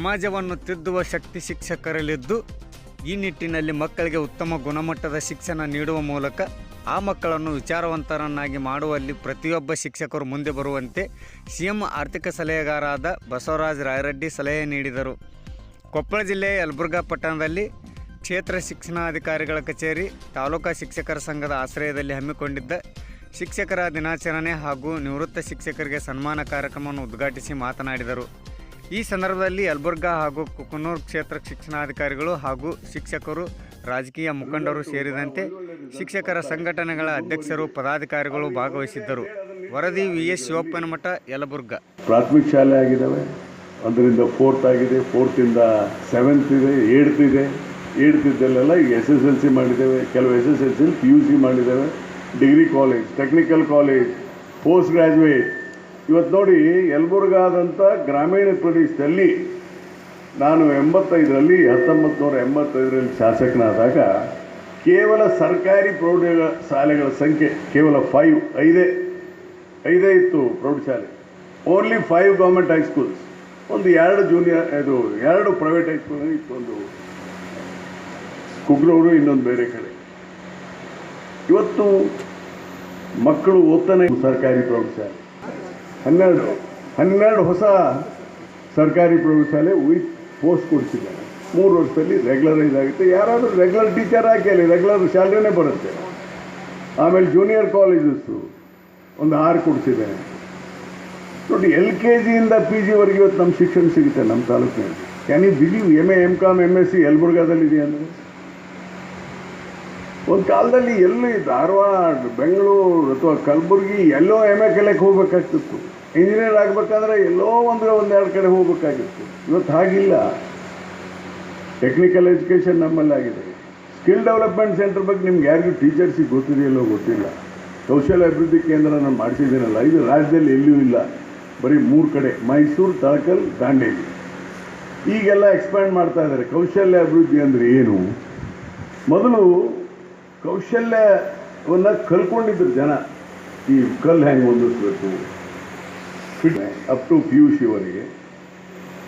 ಸಮಾಜವನ್ನು ತಿದ್ದುವ ಶಕ್ತಿ ಶಿಕ್ಷಕರಲ್ಲಿದ್ದು, ಈ ನಿಟ್ಟಿನಲ್ಲಿ ಮಕ್ಕಳಿಗೆ ಉತ್ತಮ ಗುಣಮಟ್ಟದ ಶಿಕ್ಷಣ ನೀಡುವ ಮೂಲಕ ಆ ಮಕ್ಕಳನ್ನು ವಿಚಾರವಂತರನ್ನಾಗಿ ಮಾಡುವಲ್ಲಿ ಪ್ರತಿಯೊಬ್ಬ ಶಿಕ್ಷಕರು ಮುಂದೆ ಬರುವಂತೆ ಸಿಎಂ ಆರ್ಥಿಕ ಸಲಹೆಗಾರರಾದ ಬಸವರಾಜ ರಾಯರೆಡ್ಡಿ ಸಲಹೆ ನೀಡಿದರು. ಕೊಪ್ಪಳ ಜಿಲ್ಲೆಯ ಯಲಬುರ್ಗಾ ಪಟ್ಟಣದಲ್ಲಿ ಕ್ಷೇತ್ರ ಶಿಕ್ಷಣಾಧಿಕಾರಿಗಳ ಕಚೇರಿ, ತಾಲೂಕಾ ಶಿಕ್ಷಕರ ಸಂಘದ ಆಶ್ರಯದಲ್ಲಿ ಹಮ್ಮಿಕೊಂಡಿದ್ದ ಶಿಕ್ಷಕರ ದಿನಾಚರಣೆ ಹಾಗೂ ನಿವೃತ್ತ ಶಿಕ್ಷಕರಿಗೆ ಸನ್ಮಾನ ಕಾರ್ಯಕ್ರಮವನ್ನು ಉದ್ಘಾಟಿಸಿ ಮಾತನಾಡಿದರು. ಈ ಸಂದರ್ಭದಲ್ಲಿ ಯಲಬುರ್ಗಾ ಹಾಗೂ ಕುಕನೂರು ಕ್ಷೇತ್ರ ಶಿಕ್ಷಣಾಧಿಕಾರಿಗಳು ಹಾಗೂ ಶಿಕ್ಷಕರು, ರಾಜಕೀಯ ಮುಖಂಡರು ಸೇರಿದಂತೆ ಶಿಕ್ಷಕರ ಸಂಘಟನೆಗಳ ಅಧ್ಯಕ್ಷರು, ಪದಾಧಿಕಾರಿಗಳು ಭಾಗವಹಿಸಿದ್ದರು. ವರದಿ ವಿ ಎಸ್ ಶಿವಪ್ಪನಮಠ, ಯಲಬುರ್ಗ. ಪ್ರಾಥಮಿಕ ಶಾಲೆ ಆಗಿದ್ದಾವೆ. ಅದರಿಂದ ಫೋರ್ತ್ ಆಗಿದೆ. ಫೋರ್ತಿಂದ ಸೆವೆಂತ್ ಇದೆ ಏಡ್ತ್ ಇದೆ. ಏಡ್ತ್ ಇದ್ದಲ್ಲೆಲ್ಲ ಈಗ ಎಸ್ ಎಸ್ ಎಲ್ ಸಿ ಮಾಡಿದ್ದೇವೆ. ಕೆಲವು S S L C P U C ಮಾಡಿದ್ದೇವೆ. Degree college technical college post graduate ಇವತ್ತು ನೋಡಿ ಯಲಬುರ್ಗಾದಂಥ ಗ್ರಾಮೀಣ ಪ್ರದೇಶದಲ್ಲಿ ನಾನು ಎಂಬತ್ತೈದರಲ್ಲಿ ಹತ್ತೊಂಬತ್ತು ನೂರ ಎಂಬತ್ತೈದರಲ್ಲಿ ಶಾಸಕನಾದಾಗ ಕೇವಲ ಸರ್ಕಾರಿ ಪ್ರೌಢ ಶಾಲೆಗಳ ಸಂಖ್ಯೆ ಕೇವಲ ಫೈವ್ ಐದೇ ಐದೇ ಇತ್ತು ಪ್ರೌಢಶಾಲೆ. ಓನ್ಲಿ ಫೈವ್ ಗೌರ್ಮೆಂಟ್ ಹೈಸ್ಕೂಲ್ಸ್ ಒಂದು ಎರಡು ಜೂನಿಯರ್ ಇದು ಎರಡು ಪ್ರೈವೇಟ್ ಹೈಸ್ಕೂಲ್ ಇತ್ತು ಒಂದು ಕುಗ್ರೂರು, ಇನ್ನೊಂದು ಬೇರೆ ಕಡೆ. ಇವತ್ತು ಮಕ್ಕಳು ಓದ್ತಾನೆ ಸರ್ಕಾರಿ ಪ್ರೌಢಶಾಲೆ. ಹನ್ನೆರಡು ಹನ್ನೆರಡು ಹೊಸ ಸರ್ಕಾರಿ ಪ್ರೌಢಶಾಲೆ ವಿತ್ ಪೋಸ್ಟ್ ಕೊಡಿಸಿದ್ದಾರೆ. ಮೂರು ವರ್ಷದಲ್ಲಿ ರೆಗ್ಯುಲರೈಸ್ ಆಗುತ್ತೆ. ಯಾರಾದರೂ ರೆಗ್ಯುಲರ್ ಟೀಚರ್ ಹಾಕಿ ಅಲ್ಲಿ ರೆಗ್ಯುಲರ್ ಶಾಲೆನೇ ಬರುತ್ತೆ. ಆಮೇಲೆ ಜೂನಿಯರ್ ಕಾಲೇಜಸ್ಸು ಒಂದು ಆರು ಕೊಡಿಸಿದ್ದಾರೆ. ನೋಡಿ, ಎಲ್ ಕೆ ಜಿಯಿಂದ ಪಿ ಜಿವರೆಗೆ ಇವತ್ತು ನಮ್ಮ ಶಿಕ್ಷಣ ಸಿಗುತ್ತೆ ನಮ್ಮ ತಾಲೂಕಿನಲ್ಲಿ. Can you believe M A M com M S C ಯಲ್ಬುರ್ಗಾದಲ್ಲಿದೆಯಾ ಅಂದರೆ? ಒಂದು ಕಾಲದಲ್ಲಿ ಎಲ್ಲಿ ಧಾರವಾಡ, ಬೆಂಗಳೂರು ಅಥವಾ ಕಲಬುರಗಿ ಎಲ್ಲೋ ಎಂ ಎ ಕೆಲೆಗೆ ಹೋಗ್ಬೇಕಾಗ್ತಿತ್ತು ಇಂಜಿನಿಯರ್ ಆಗಬೇಕಾದ್ರೆ ಎಲ್ಲೋ ಒಂದು ಒಂದೆರಡು ಕಡೆ ಹೋಗ್ಬೇಕಾಗಿತ್ತು. ಇವತ್ತು ಹಾಗಿಲ್ಲ. ಟೆಕ್ನಿಕಲ್ ಎಜುಕೇಷನ್ ನಮ್ಮಲ್ಲಿ ಆಗಿದೆ. ಸ್ಕಿಲ್ ಡೆವಲಪ್ಮೆಂಟ್ ಸೆಂಟರ್ ಬಗ್ಗೆ ನಿಮ್ಗೆ ಯಾರಿಗೂ ಟೀಚರ್ಸಿಗೆ ಗೊತ್ತಿದೆಯಲ್ಲೋ ಗೊತ್ತಿಲ್ಲ. ಕೌಶಲ್ಯ ಅಭಿವೃದ್ಧಿ ಕೇಂದ್ರ ನಾನು ಮಾಡಿಸಿದ್ದೀನಲ್ಲ. ಇದು ರಾಜ್ಯದಲ್ಲಿ ಎಲ್ಲೂ ಇಲ್ಲ. ಬರೀ ಮೂರು ಕಡೆ ಮೈಸೂರು ತಳಕಲ್ ದಾಂಡೇಲಿ ಈಗೆಲ್ಲ ಎಕ್ಸ್ಪ್ಯಾಂಡ್ ಮಾಡ್ತಾ ಇದ್ದಾರೆ. ಕೌಶಲ್ಯ ಅಭಿವೃದ್ಧಿ ಅಂದರೆ ಏನು? ಮೊದಲು ಕೌಶಲ್ಯವನ್ನು ಕಲ್ಕೊಂಡಿದ್ರು ಜನ. ಈ ಕಲ್ಲು ಹೆಂಗೆ ಹೊಂದಿಸ್ಬೇಕು? ಅಪ್ ಟು ಪಿ ಯು ಸಿವರೆಗೆ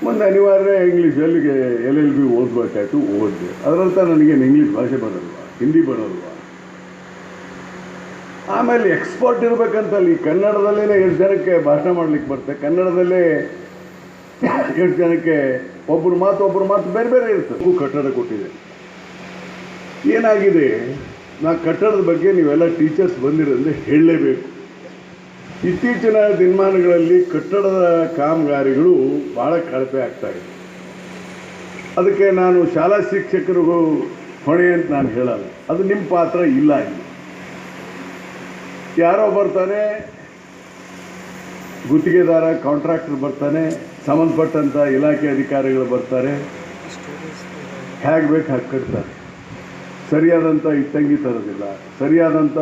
ಒಂದು ಅನಿವಾರ್ಯ ಇಂಗ್ಲೀಷ್ ಎಲ್ಲಿಗೆ ಎಲ್ ಎಲ್ ಬಿ ಓದಬೇಕಾಯ್ತು, ಓದಿದೆ. ಅದರಂತ ನನಗೇನು ಇಂಗ್ಲೀಷ್ ಭಾಷೆ ಬರೋಲ್ವಾ? ಹಿಂದಿ ಬರೋಲ್ವಾ? ಆಮೇಲೆ ಎಕ್ಸ್ಪರ್ಟ್ ಇರಬೇಕಂತಲ್ಲ ಈ ಕನ್ನಡದಲ್ಲೇ ಎಷ್ಟು ಜನಕ್ಕೆ ಭಾಷಣ ಮಾಡ್ಲಿಕ್ಕೆ ಬರುತ್ತೆ? ಕನ್ನಡದಲ್ಲೇ ಎಷ್ಟು ಜನಕ್ಕೆ ಒಬ್ಬರು ಮಾತು ಒಬ್ಬರು ಮಾತು ಬೇರೆ ಬೇರೆ ಇರ್ತದೆ. ಕಟ್ಟಡ ಕೊಟ್ಟಿದೆ. ಏನಾಗಿದೆ? ನಾ ಕಟ್ಟಡದ ಬಗ್ಗೆ ನೀವೆಲ್ಲ ಟೀಚರ್ಸ್ ಬಂದಿರೋದ್ರಿಂದ ಹೇಳಲೇಬೇಕು. ಇತ್ತೀಚಿನ ದಿನಮಾನಗಳಲ್ಲಿ ಕಟ್ಟಡದ ಕಾಮಗಾರಿಗಳು ಭಾಳ ಕಳಪೆ ಇದೆ. ಅದಕ್ಕೆ ನಾನು ಶಾಲಾ ಶಿಕ್ಷಕರಿಗೂ ಹೊಣೆ ಅಂತ ನಾನು ಹೇಳಲ್ಲ. ಅದು ನಿಮ್ಮ ಪಾತ್ರ ಇಲ್ಲ ಇಲ್ಲಿ. ಯಾರೋ ಬರ್ತಾನೆ, ಗುತ್ತಿಗೆದಾರ, ಕಾಂಟ್ರಾಕ್ಟರ್ ಬರ್ತಾನೆ ಸಂಬಂಧಪಟ್ಟಂಥ ಇಲಾಖೆ ಅಧಿಕಾರಿಗಳು ಬರ್ತಾರೆ. ಹೇಗೆ ಬೇಕು ಹಾಗೆ ಕಟ್ತಾರೆ. ಸರಿಯಾದಂಥ ಇಟ್ಟಂಗಿ ತರೋದಿಲ್ಲ. ಸರಿಯಾದಂಥ